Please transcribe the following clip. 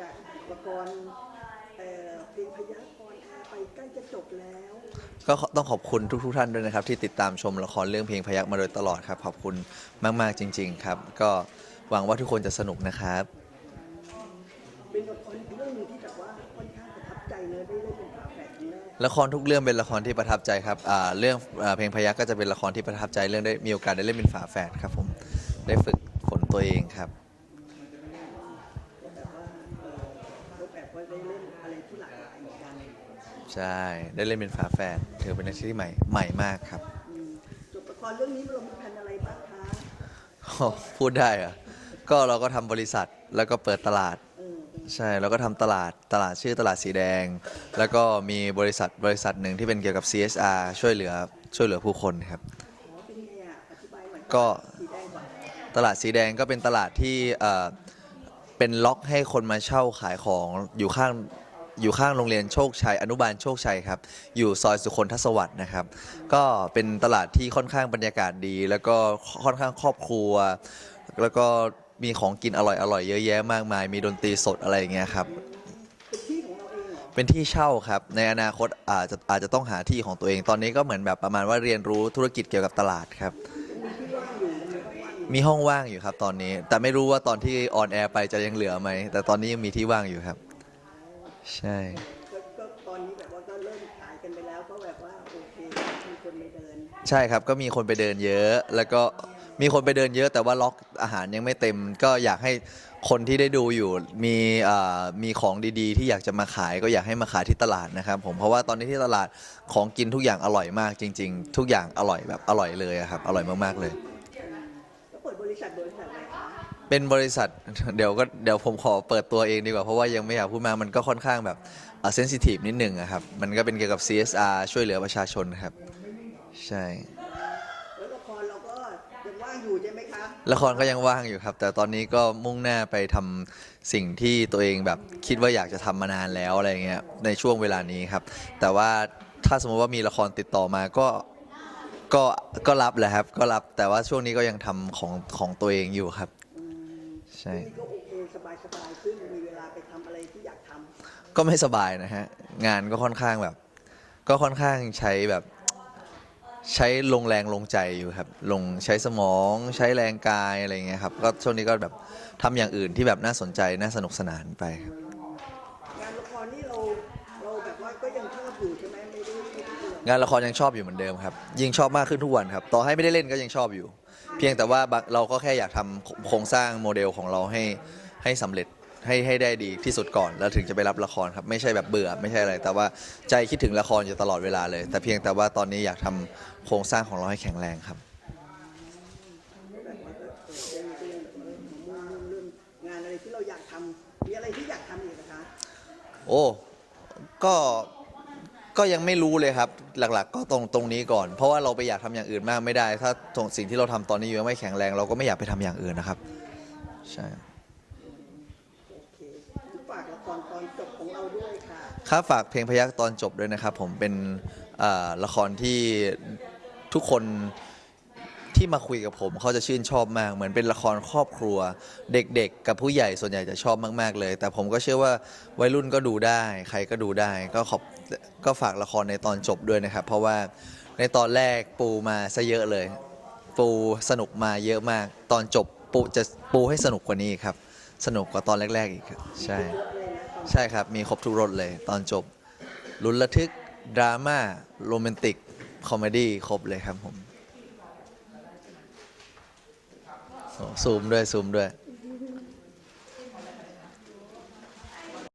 จากละครเอ่อเพลงพยัคฆ์ออนแอร์ไปใกล้จะจบแล้ว ก็ต้องขอบคุณทุกๆท่านด้วยนะครับ ที่ติดตามชมละครเรื่องเพลงพยักมาโดยตลอดครับ ขอบคุณมากๆจริง ๆ ครับ ก็หวังว่าทุกคนจะสนุกนะครับ เป็นละครอีกเรื่องหนึงที่แบบว่าค่อนข้างประทับใจเลยได้เล่นเป็นฝาแฝดครั้งแรกละครทุกเรื่องเป็นละครที่ประทับใจครับอ่าเรื่องอ่าเพลงพยักก็จะเป็นละครที่ประทับใจเรื่องได้มีโอกาสได้เล่นเป็นฝาแฝดครับผมได้ฝึกฝนตัวเองครับแบบ ล่นอะไรที่หลากหลายเหมือนกันใช่ ได้เล่นเป็นฝาแฝดถือเป็นอะไรที่ใหม่ใหม่มากครับ อืมจบละครเรื่องนี้เรามีแผนอะไรบ้างคะอ๋อพูดได้เหรอะก็เราก็ทำบริษัทแล้วก็เปิดตลาด เออใช่แล้วก็ทำตลาดตลาดชื่อตลาดสีแดง แล้วก็มีบริษัทบริษัทหนึ่งที่เป็นเกี่ยวกับ CSR ช่วยเหลือช่วยเหลือผู้คนครับอ๋อเป็นไงอะอธิบายหน่อยก็ สีแดงก่อนตลาดสีแดงก็เป็นตลาดที่เอ่อเป็นล็อกให้คนมาเช่าขายของอยู่ข้าง อยู่ข้างโรงเรียนโชคชัยอนุบาลโชคชัยครับ อยู่ซอยสุคนทศวรรษนะครับ ก็เป็นตลาดที่ค่อนข้างบรรยากาศดี แล้วก็ค่อนข้างครอบครัว แล้วก็มีของกินอร่อยอร่อยๆเยอะแยะมากมาย มีดนตรีสดอะไรอย่างเงี้ยครับเป็นที่ของเป็นที่เช่าครับ ในอนาคตอาจจะอาจจะต้องหาที่ของตัวเอง ตอนนี้ก็เหมือนแบบประมาณว่าเรียนรู้ธุรกิจเกี่ยวกับตลาดครับ มีห้องว่างอยู่ครับตอนนี้ แต่ไม่รู้ว่าตอนที่ออนแอร์ไปจะยังเหลือไหม แต่ตอนนี้ยังมีที่ว่างอยู่ครับ ใช่ก็ก็ตอนนี้แบบว่าก็เริ่มขายกันไปแล้วก็แบบว่าโอเคมีคนไปเดิน ใช่ครับก็มีคนไปเดินเยอะ แล้วก็มีคนไปเดินเยอะ แต่ว่าล็อกอาหารยังไม่เต็ม ก็อยากให้คนที่ได้ดูอยู่มีอ่ามีของดีๆ ที่อยากจะมาขายก็อยากให้มาขายที่ตลาดนะครับผมเพราะว่าตอนนี้ที่ตลาดของกินทุกอย่างอร่อยมากจริง ๆ ทุกอย่างอร่อยแบบอร่อยเลยอะครับอร่อยมากๆเลย ก็เปิดบริษัทบริษัทอะไรคะ เป็นบริษัท เดี๋ยวก็เดี๋ยวผมขอเปิดตัวเองดีกว่าเพราะว่ายังไม่อยากพูดมากมันก็ค่อนข้างแบบเซนซิทีฟนิดหนึ่งอะครับมันก็เป็นเกี่ยวกับ CSR ช่วยเหลือประชาชนครับ ใช่ แล้วละครเราก็ยังว่างอยู่ใช่ไหมคะละครก็ยังว่างอยู่ครับ แต่ตอนนี้ก็มุ่งหน้าไปทำสิ่งที่ตัวเองแบบคิดว่าอยากจะทำมานานแล้วอะไรเงี้ยในช่วงเวลานี้ครับ แต่ว่าถ้าสมมติว่ามีละครติดต่อมาก็ก็ก็รับแหละครับ ก็รับแต่ว่าช่วงนี้ก็ยังทำของของตัวเองอยู่ครับ ใช่นี่ก็โอเคสบายสบายๆขึ้นมีเวลาไปทำอะไรที่อยากทำก็ไม่สบายนะฮะ งานก็ค่อนข้างแบบ ก็ค่อนข้างใช้แบบใช้ลงแรงลงใจอยู่ครับ ลงใช้สมองใช้แรงกายอะไรเงี้ยครับ ก็ช่วงนี้ก็แบบทำอย่างอื่นที่แบบน่าสนใจน่าสนุกสนานไปครับงานละครนี่เราเราแบบว่าก็ยังชอบอยู่ใช่ไหมไม่ได้ไม่ได้เบื่องานละครยังชอบอยู่เหมือนเดิมครับ ยิ่งชอบมากขึ้นทุกวันครับ ต่อให้ไม่ได้เล่นก็ยังชอบอยู่เพียงแต่ว่าบางเราก็แค่อยากทำโครงสร้างโมเดลของเราให้ให้สำเร็จให้ให้ได้ดีที่สุดก่อน แล้วถึงจะไปรับละครครับ ไม่ใช่แบบเบื่อไม่ใช่อะไร แต่ว่าใจคิดถึงละครอยู่ตลอดเวลาเลย แต่เพียงแต่ว่าตอนนี้อยากทำโครงสร้างของเราให้แข็งแรงครับแบบว่าก็เออยังก็ยังแบบว่ามุ่งเรื่องงานอะไรที่เราอยากทำมีอะไรที่อยากทำอีกนะคะ โอ้ ก็ ก็ยังไม่รู้เลยครับ หลักๆ ก็ตรงตรงนี้ก่อน เพราะว่าเราไปอยากทำอย่างอื่นมากไม่ได้ ถ้าตรงสิ่งที่เราทำตอนนี้ยังไม่แข็งแรง เราก็ไม่อยากไปทำอย่างอื่นนะครับ ใช่โอเคฝากละครตอนจบของเราด้วยค่ะ ครับฝากเพลงพยักตอนจบด้วยนะครับ ผมเป็นเอ่อละครที่ทุกคน ที่มาคุยกับผมเขาจะชื่นชอบมาก เหมือนเป็นละครครอบครัว เด็กๆ กับผู้ใหญ่ส่วนใหญ่จะชอบมากๆเลย แต่ผมก็เชื่อว่าวัยรุ่นก็ดูได้ ใครก็ดูได้ ก็ขอบก็ฝากละครในตอนจบด้วยนะครับ เพราะว่าในตอนแรกปูมาซะเยอะเลย ปูสนุกมาเยอะมาก ตอนจบปูจะปูให้สนุกกว่านี้ครับ สนุกกว่าตอนแรก ๆ อีกครับใช่ ใช่ครับมีครบทุกรสเลย ตอนจบลุ้นระทึกดราม่าโรแมนติกคอมเมดี้ครบเลยครับผมโอ้ ซูมด้วยซูมด้วย